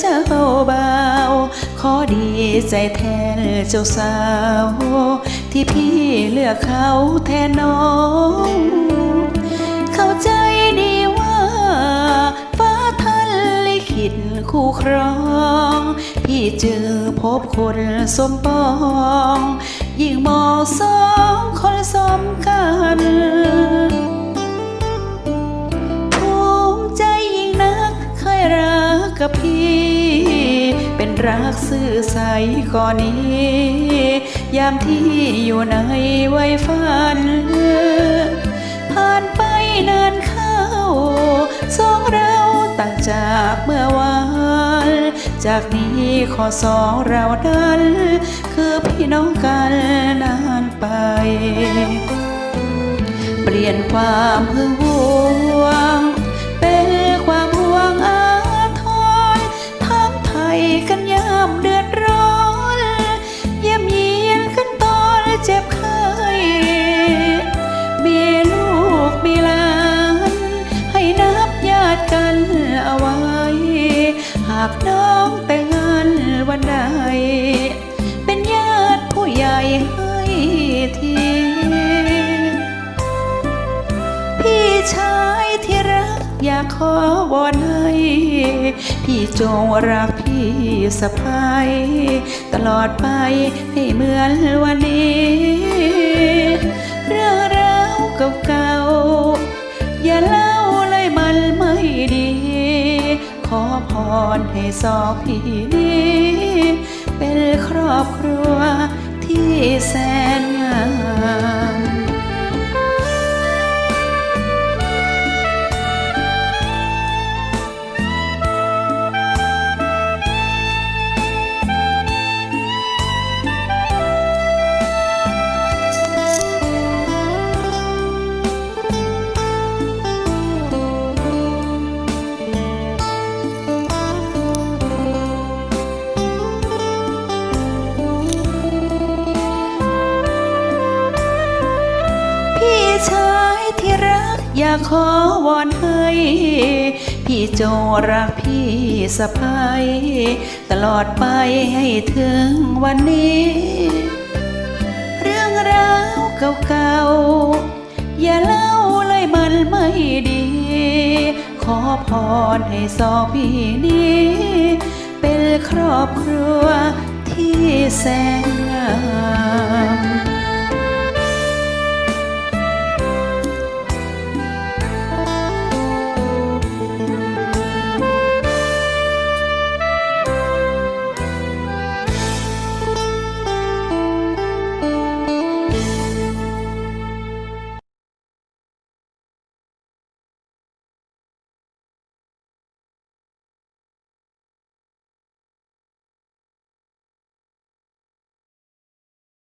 เจ้าเบาขอดีใจแทนเจ้าสาว ที่พี่เลือกเขาแทนน้อง เข้าใจดีว่าฟ้าทันลิขิตคู่ครอง พี่จึงพบคนสมปอง ยิ่งมองสองคนสมกัน รักซื่อใสก่อนนี้ ยามที่อยู่ในวัยฝัน ผ่านไปนานเข้า สองเราต่างจากเมื่อวาน จากนี้ขอสองเรานั้น คือพี่น้องกันนานไป เปลี่ยนความหึงหวง ยามเดือดร้อนเยี่ยมเยียนกันตอนเจ็บไข้มีลูกมีหลาน ให้นับญาติกันเอาไว้ หากน้องแต่งงาน อยากขอวอนให้พี่จงรักพี่สะพายตลอดไปให้เหมือนวันนี้เรื่องราวเก่าๆอย่าเล่าเลยมันไม่ดี ขอพรให้สองพี่นี้เป็นครอบครัวที่แสนงาม ชายที่รักอยากขอวอนให้ พี่จงรักพี่สะพายตลอดไปให้ถึงวันนี้ เรื่องราวเก่าๆ อย่าเล่าเลยมันไม่ดี ขอพรให้สองพี่นี้ เป็นครอบครัวที่แสนงาม